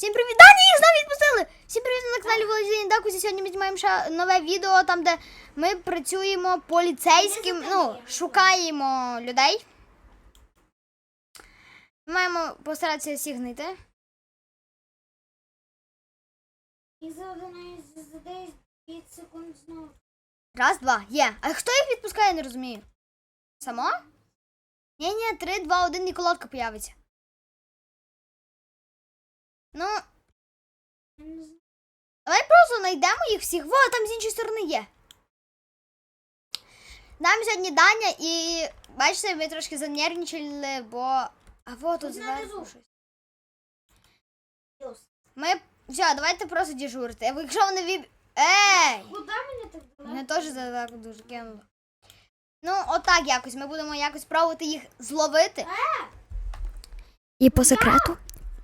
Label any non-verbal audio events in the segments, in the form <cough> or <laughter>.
Всім привіт! Да, ні, їх знову відпустили! Всім привіт на каналі Володіння Дакусі. Сьогодні ми знімаємо ще нове відео, там, де ми працюємо поліцейським, ну, шукаємо людей. Ми маємо постаратися всіх знайти. І за 11 за 9 секунд знову. Раз, два, є. А хто їх відпускає, я не розумію. Само? Ні, ні, три, два, один і колодка появиться. Ну. Давай просто знайдемо їх всіх. Во, там з іншої сторони є. Нам сьогодні Даня і бачите, ми трошки занервничали, бо. А во тут зверху щось. Ми. Все, давайте просто дежурити. Якщо вони віб. Ей! Куди мене так далеко? Мене теж задалеко дуже кинуло. Ну, отак якось. Ми будемо якось пробувати їх зловити. І по секрету.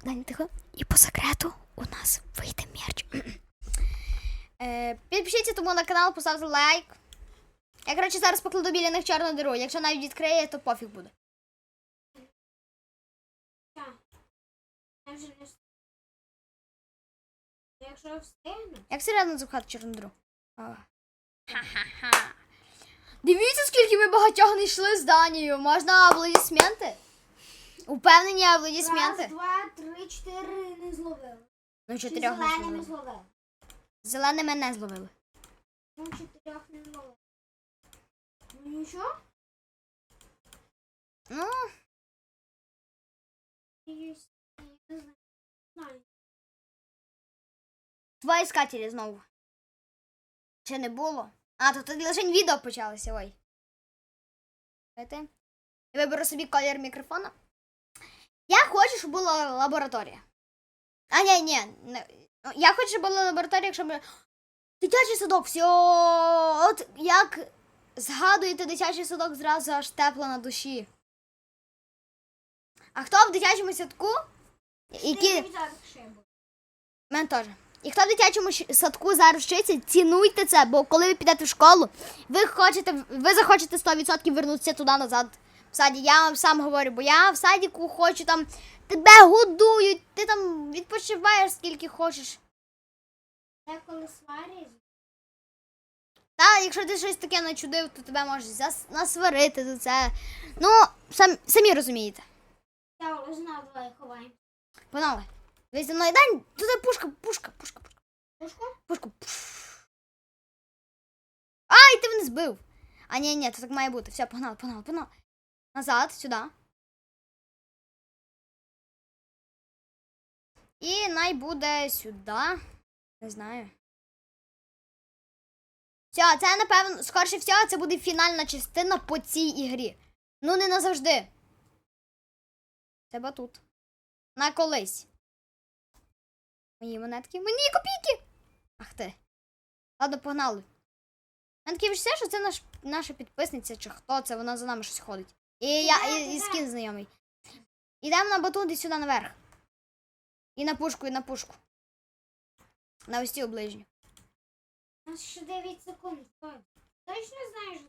Даня, тихо. І по секрету у нас вийде мерч. <clears throat> Е, підпишіться тому на канал, поставте лайк. Я, коротше, зараз покладу біля них чорну диру. Якщо навіть відкриє, то пофіг буде. Якщо встигну, Як серйозно запхати чорну. Ха-ха-ха. Дивіться, скільки ми багатьох не йшли з Данією. Можна аплодисменти? Упевнені аплодисменти. раз, два, три, чотири не зловили. Ну, Чи чотирьох не зеленими зловили. зловили? Зеленими не зловили. Ну, чотирьох не зловили. Ну нічого. Ну, Надіюсь, я не знаю. Знаю. два іскателі знову. Ще не було. А, то тоді лише відео почалося, ой. Я виберу собі колір мікрофона. Я хочу, щоб була лабораторія. А, ні, ні. ну, Я хочу, щоб була лабораторія, якщо ми. Дитячий садок, все. От як згадуєте дитячий садок, зразу аж тепло на душі. А хто в дитячому садку? Які... Мене теж. І хто в дитячому садку зараз вчиться, цінуйте це, бо коли ви підете в школу, ви хочете, ви захочете 100% вернутися туди назад. В саді. Я вам сам говорю, бо я в садіку хочу там, тебе годують, ти там відпочиваєш скільки хочеш. Та, якщо ти щось таке начудив, то тебе можуть зас- насварити за це. Ну, сам, самі розумієте. Я вже знав, давай ховаємо. Панове, ви зі мною дай, туди пушка, пушка, пушка, пушка. Пушку? Пушку. Пф. Ай, ти мене збив. А ні, ні, це так має бути. Все, погнали, погнали, погнали. Назад, сюди. І най буде сюди. Не знаю. Все, це, напевно, скорше всього, це буде фінальна частина по цій ігрі. Ну, не назавжди. Це батут. На колись. Мої монетки. Мені копійки! Ах ти. Ладно, погнали. Таке відчуття, що це наш, наша підписниця чи хто це, вона за нами щось ходить. І я і, і скін знайомий. Ідемо на батут і сюди наверх. І на пушку, і на пушку. На ось ці оближні. У нас ще 9 секунд. Стой. Точно знаєш?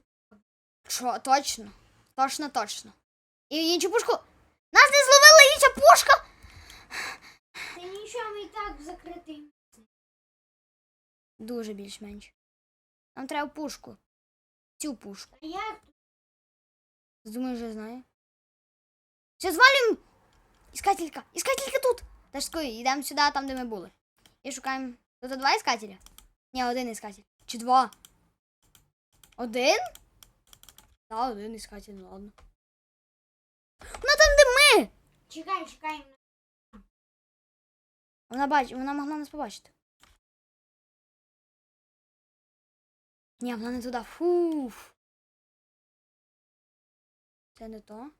Що, точно? Точно, точно. І іншу пушку. Нас не зловила інша пушка! Ти нічого ми і так закритий. Дуже більш-менш. Нам треба пушку. Цю пушку. А як? Думаю, вже знаю. Все, звалюємо! Іскателька! Іскателька тут! Ташкою, йдемо сюди, там, де ми були. І шукаємо. Тут два іскателя? Ні, один іскатель. Чи два? Один? Так, один іскатель, ну ладно. Вона там, де ми! Чекай, чекай. Вона бач... вона могла нас побачити. Ні, вона не туди. Фуф. Це не то.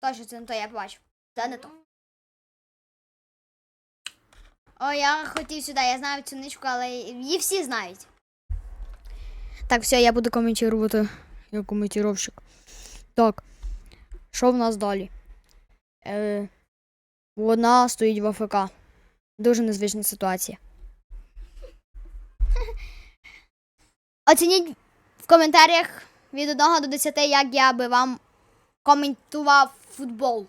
Точно, це не то, я побачив. Це не то. О, я хотів сюди, я знаю цю ничку, але її всі знають. Так, все, я буду коментувати. Я коментировщик. Так. Що в нас далі? Е, вона стоїть в АФК. Дуже незвична ситуація. <laughs> Оцініть в коментарях від 1 до 10, як я би вам коментував футбол.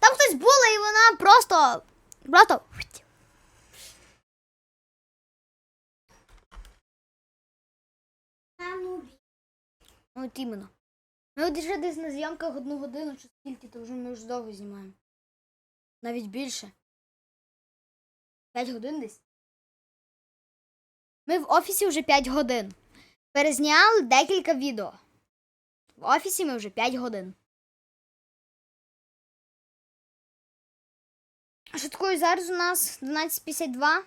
Там хтось була і вона просто. Просто. Нубі. Ну, От іменно. Ми от вже десь на зйомках одну годину чи скільки, то вже ми вже довго знімаємо. Навіть більше. П'ять годин десь. Ми в офісі вже 5 годин. Перезняли декілька відео. В офісі ми вже 5 годин. Шуткую, зараз у нас 12.52.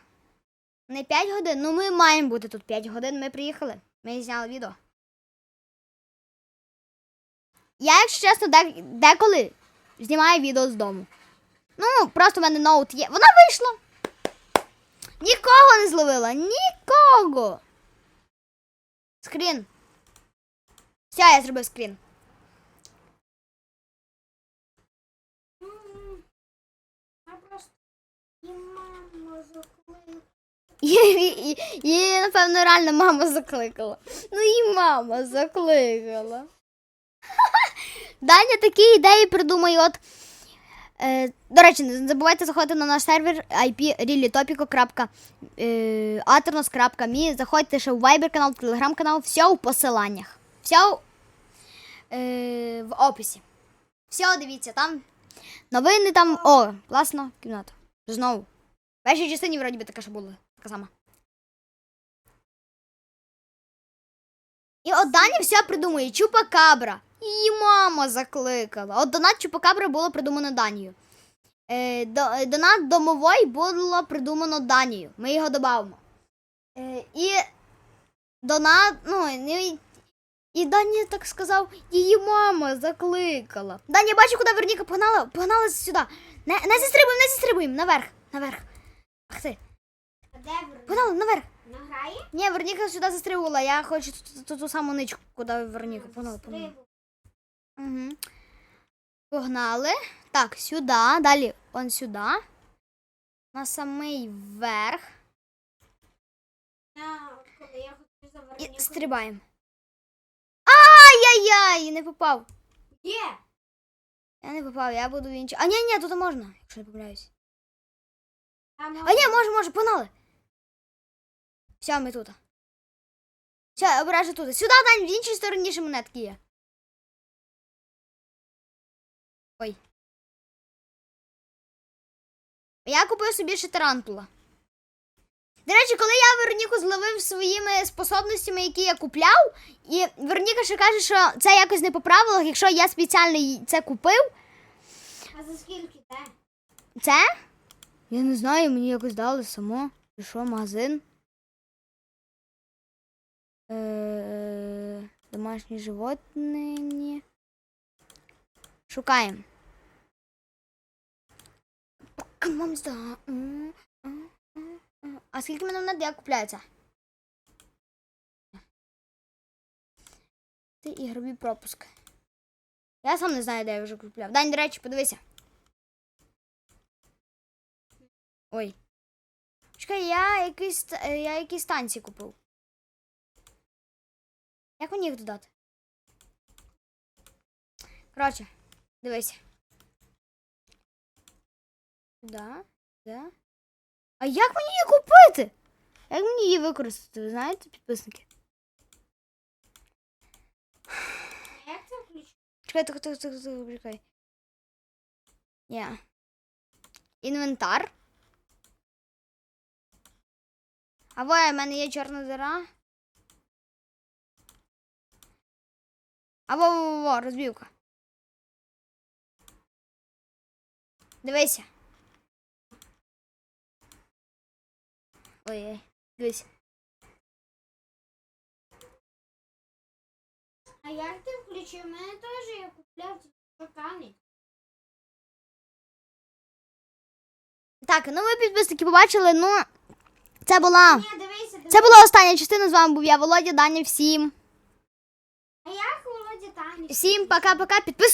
Не 5 годин. Ну ми маємо бути тут 5 годин. Ми приїхали. Ми зняли відео. Я, якщо чесно, дек- деколи знімаю відео з дому. Ну, просто в мене ноут є. Вона вийшла. Нікого не зловила. Нікого. Скрін. Все, я зробив скрін. Її, напевно, реально мама закликала. Ну і мама закликала. <laughs> Даня такі ідеї придумає. От, е, до речі, не забувайте заходити на наш сервер IP reallytopico.aternos.me. Заходьте ще в Viber канал, в Telegram канал, все у посиланнях. Все е, в описі. Все, дивіться, там новини там. О, класно, кімната. Знову. В першій частині вроді би така ж була. Така сама. І от Даня все придумує. Чупакабра. Її мама закликала. От донат Чупакабра було придумано Данією. Е, до, е, донат домовой було придумано Данією. Ми його додамо. Е, і донат, ну, і, і Даня так сказав, її мама закликала. Даня, бачу, куди Верніка погнала. Погнала сюди. Не, не зістрибуємо, не зістрибуємо. Наверх, наверх. Ах ти. Погнали, наверх. Награє? Ні, Верніка сюди застрибувала, я хочу ту, ту, ту саму ничку, куди Верніка. Погнали, погнали. Угу. Погнали. Так, сюди, далі он сюди. На самий верх. Я, я хочу І стрибаємо. Ай-яй-яй! Не попав. Є! Я не попав, я буду в інші. А ні, ні, тут можна, якщо не помиляюсь. А ні, може, може, погнали. Все, ми тут. Все, обережно тут. Сюди, Дань, в іншій стороні ще монетки є. Ой. Я купив собі ще тарантула. До речі, коли я Вероніку зловив своїми способностями, які я купляв, і Вероніка ще каже, що це якось не по правилах, якщо я спеціально їй це купив, А за скільки те? Це? Я не знаю, мені якось дали само. Що, магазин? Е, домашні животні. Шукаємо. Мамста. М, м, м, м. А скільки мене монет я купляю це? Ігрові пропуски. Я сам не знаю, де я вже купляв. Дань, до речі, подивися. Ой. Чекай, я якісь, е, я якісь станції купив. Як мені їх додати? Коротше, дивися. Да, да. А як мені її купити? Як мені її використати? Ви знаєте, підписники? Як це включити? Чекай, так, так, так, так, чекай. Ні. Інвентар. А во, в мене є чорна дира. А во, во, розбівка. Дивися. Ой-ой, дивись. А як ти включив? У мене теж я купляв стакани. Так, ну ви підписники побачили, ну. Це була. Ні, дивися, дивися. Це була остання частина. З вами був я, Володя, Даня. Всім. А як Володя Таня? Всім пока-пока. Підписуйтесь.